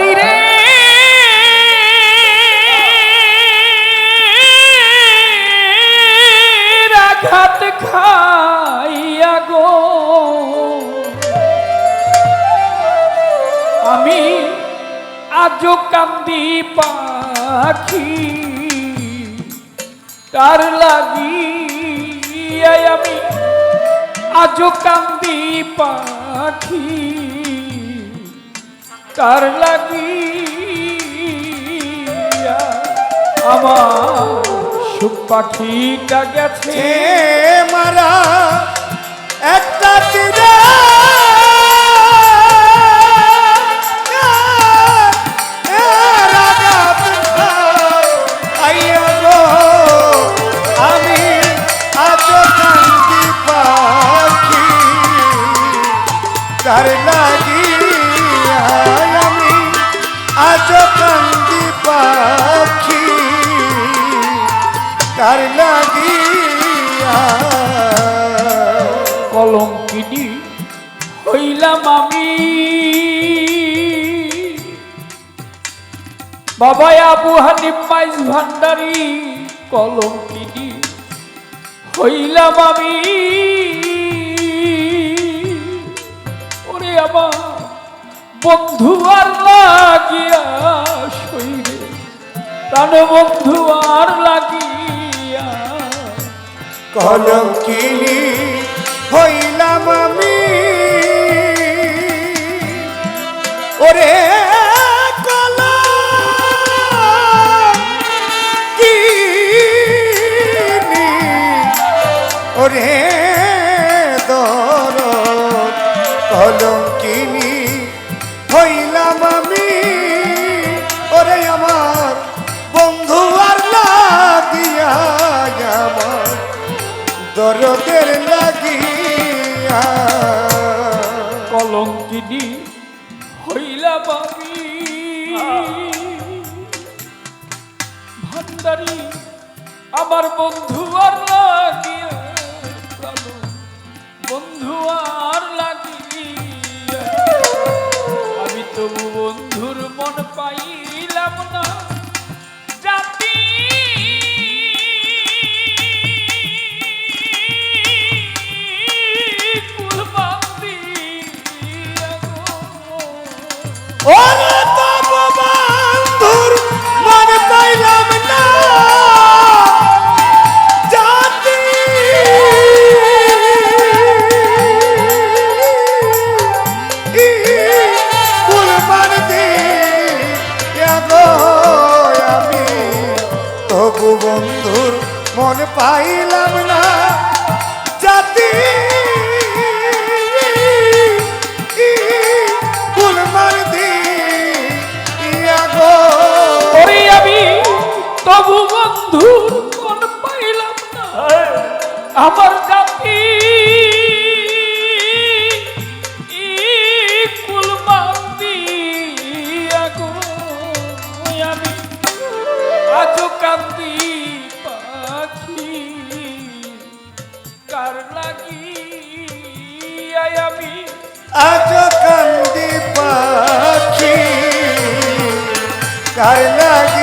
তীরে আঘাত খাইয়া গো। আমি আজও কান্দি পাখি তার লাগি আমি আজও কান্দি পাখি। তার লাগি আমার সুখ পাখিটা গেছে। মারা একটা তীরে কলঙ্কিনী হইলাম আমি। বাবা আবু হানিফ, মাইজ ভান্ডারি, কলঙ্কিনী হইলাম আমি। ওরে আমার বন্ধু আর লাগিয়া শৈরে প্রাণ বন্ধু আর লাগিয়া কলঙ্কিনী হইলাম আমি। ওরে ওরে দর কলঙ্কিনী, হইলাম আমি। ওরে আমার বন্ধু আর লাগিয়া আমার দরদের লাগিয়া ভান্ডারি আমার বন্ধু আর লাগি বন্ধু আর লাগি আমি তবু বন্ধুর মন পাইলাম না। কার লাগি?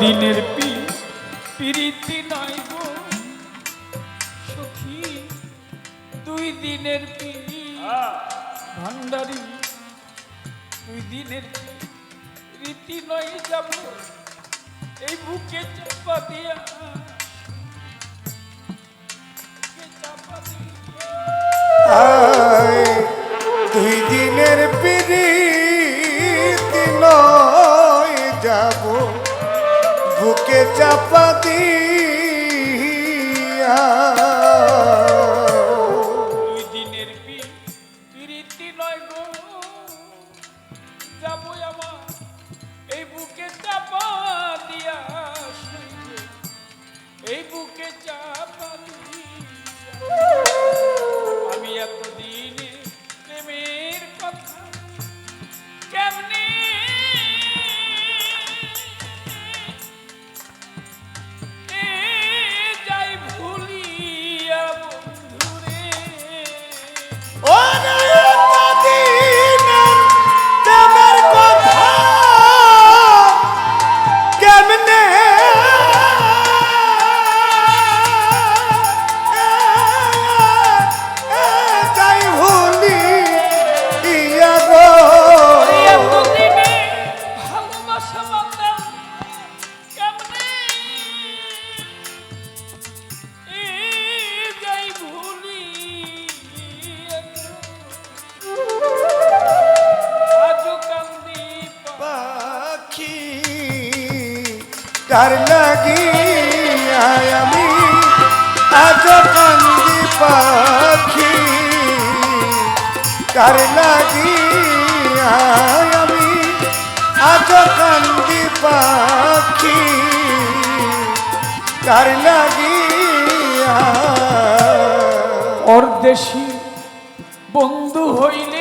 দিনের পিরিতি নয় গো। সখী, দুই দিনের পি ভান্ডারি, দুই দিনের রীতি নয় যাব। এই বুকে চাপা দিয়া চাপা দিয়া। দুই দিনের পিড়িতি বুকে চাপা দিয়া তার লাগিয়া আমি? আজ কান্দি পাখি। তার লাগিয়া আমি? আজ কান্দি পাখি। তার লাগিয়া পরদেশি বন্ধু হইলে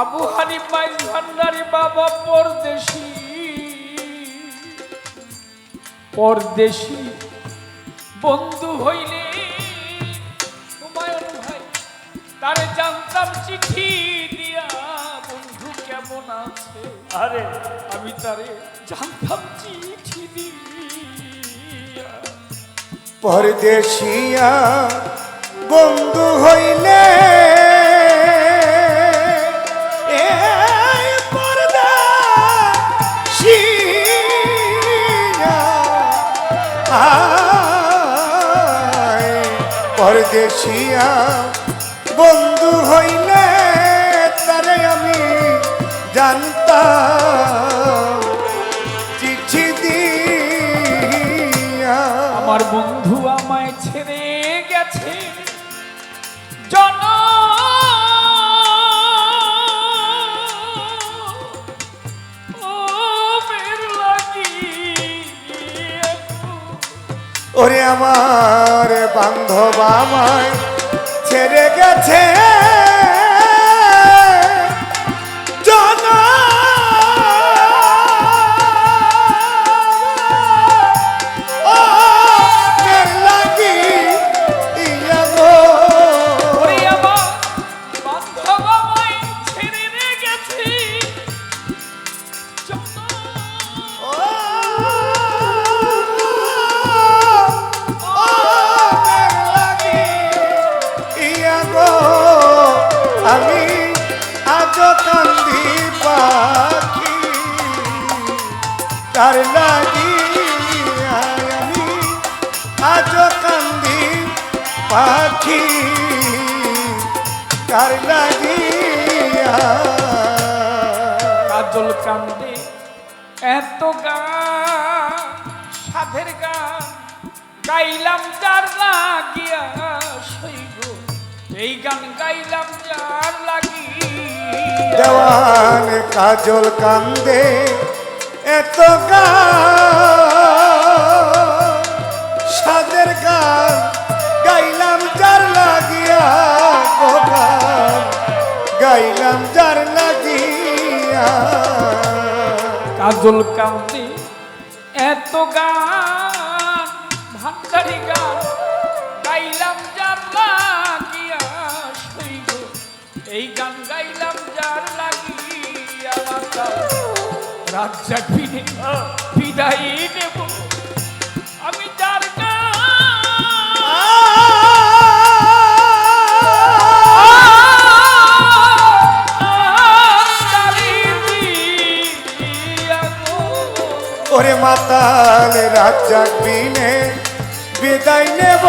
আবু হানিফ মাইল ভান্ডারি বাবা পরদেশি। পরদেশি বন্ধু হইলে হুমায়ুন ভাই তারে জানতাম চিঠি দিয়া বন্ধু কেমন আছে? আরে। আমি তারে জানতাম চিঠি দিয়া। পরদেশিয়া বন্ধু হইলে বন্ধু হইলে তারে আমি জানতাম। চিঠি দিয়া আমার বন্ধু আমায় ছেড়ে গেছে। জন ওরে আমার বান্ধব আমায় ছেড়ে গেছে। তার লাগি আমি আজ কান্দি পাখি। তার লাগিয়া কাজল কান্দে এত গান সাধের গান গাইলাম যার লাগিয়া সইব এই গান গাইলাম যার লাগি দেওয়ান কাজল কান্দে এত সাদের গান গাইলাম যার লাগিয়া গান গাইলাম যার লাগিয়া। কাজল কান্তি এত গান জাগবি নে বিদায় আমি যার ওরে মাতাল রাত জাগবি নে বিদায় নেব।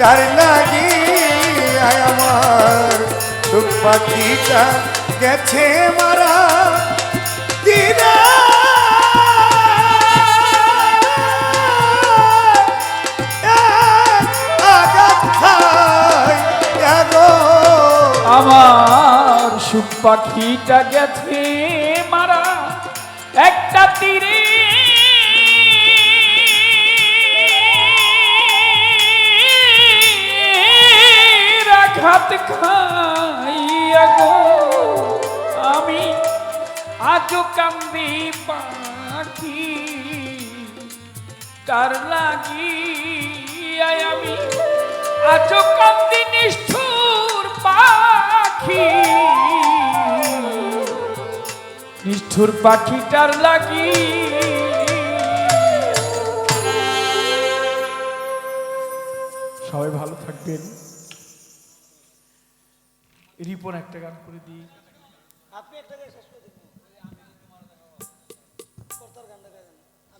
কার লাগি? আমার সুখ পাখিটা গেছে মারা। দিদা! আমার সুখ পাখিটা গেছে মারা। একটা তীরে রাখাত খাইয়া গো আমি আজও কান্দি পাখি। কার লাগি আমি আজও কান্দি নিষ্ঠুর পাখি। নিষ্ঠুর পাখিটার লাগি? সবাই ভালো থাকবেন। রিপন একটা গান করে দিই। আপনি একটা